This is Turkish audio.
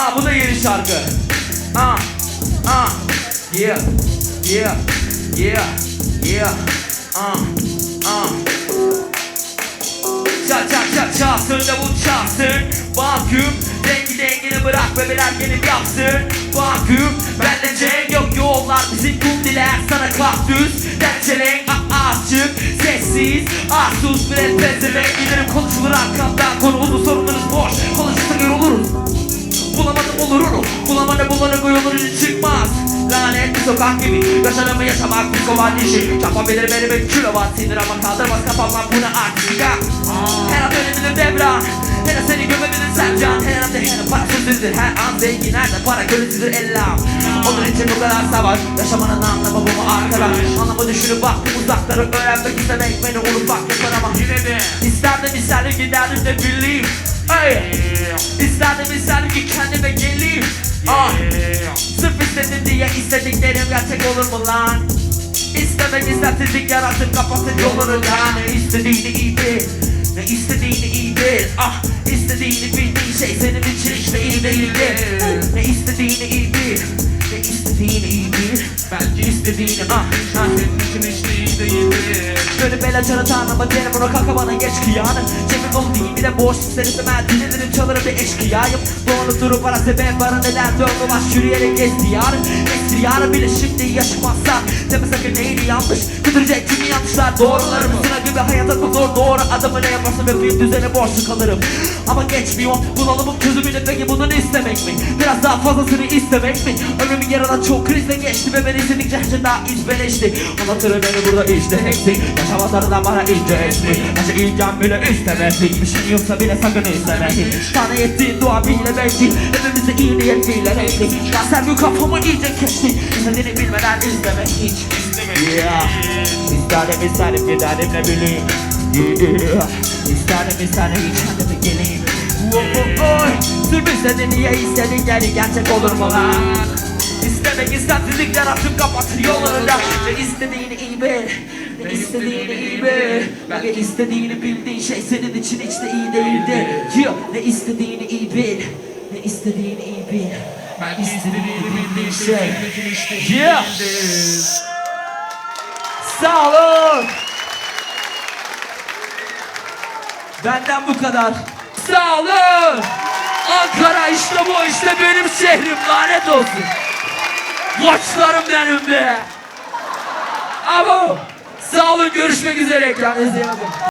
Aa bu da yeni şarkı. Aa. Aa. Yeah. Yeah. Yeah. Yeah. Aa. Aa. Çat çat çat çalsın davul çalsın Baküm dengi dengini bırak bebeler gelip yapsın Baküm bende cenk yok yollar bizim kumdiler sana kaktüs Derçelenk açık sessiz Asus bir el pezevenk Giderim konuşulur arkamdan konu uzun sorunlarınız boş Konuşursa yoruluruz Bulamadım olur onu Bulamadı bulanı koyulur çıkmaz. Lanet bir sokak gibi Yaşanımı yaşamak bir kovan işi. Yapabilir benim bir kilowatt sinir ama kaldırmaz kafamdan bunu artık. Ha. Her an dönebilir devran Her an seni gömebilir Sercan Her an de her an parasızdır Her an zengin her de para görüntüdür ellam. Onun için bu kadar savaş. Yaşamanın anlamı bu mu arkadaş? Anlamı düşünüp baktım uzakları öğrenmek istemek Beni unutmak İsterdim ki kendime geleyim. Ah Sırf istedin diye istediklerim gerçek olur mu lan? İstemek istersizlik yaratıp kapatın yolunu. Ne istediğini iyi bil. Ne istediğini iyi bil. Ah istediğini bildiğin şey senin için de iyi değildir Ne istediğini iyi bil. Ne istediğini iyi bil. Belki istediğini ah ah Senin için de iyi değildir Böyle bela canı tanrıma derim ona kanka bana geç kıyanım Cebim boş Seni istemez dinlerim çalarım bir eşkıyayım. Doğru durum bana sebep bana neden döndü baş yürüyerek Eski yarı bile şimdi yaşamazsa Deme sakın neydi yanlış? Götürecek tüm yanlışlar? Doğrularım Sıra gibi hayat atmak zor. Doğru adamı ne yaparsam yapayım düzene borçlu kalırım. Ama geçmiyor. Bunalımın çözümünü peki bunu istemek mi? Biraz daha fazlasını istemek mi? Ömrümü yaradan çok krizle geçti ve ben istedikçe her şey daha izbeleşti Anlatırım beni burada işte hepsi. Yaşamalarından bana ince eşli Acı ilgem bile istemezdi. Bir şey yoksa bile sakın istemeyin Sana ettiğin dua bile belki. Hepimizi iyi niyetiyle renkli Ya sen bu kafamı iyice keçti İstediğini bilmeden izlemek hiç Yeah. İsterim isterim giderim ne bileyim Yeah. İsterim isterim kendime geleyim Oh oh oh Sırf istedin niye istedin geri gerçek olur mu lan? İstemek istersizlik yaratıp kapatır yolunu da Ne istediğini iyi bil Ne istediğini iyi bil Ne istediğini bildiğin şey senin için hiç de iyi değildi. Yeah. Ne istediğini iyi bil. Ne istediğini iyi bil. Belki istediğini bildiğin şey. iyi Yeah. Sağ olun. Benden bu kadar. Sağ olun. Ankara işte bu işte benim şehrim. Lanet olsun. Koçlarım benim be. Ama Sağ olun görüşmek üzere. Kendinize iyi bakın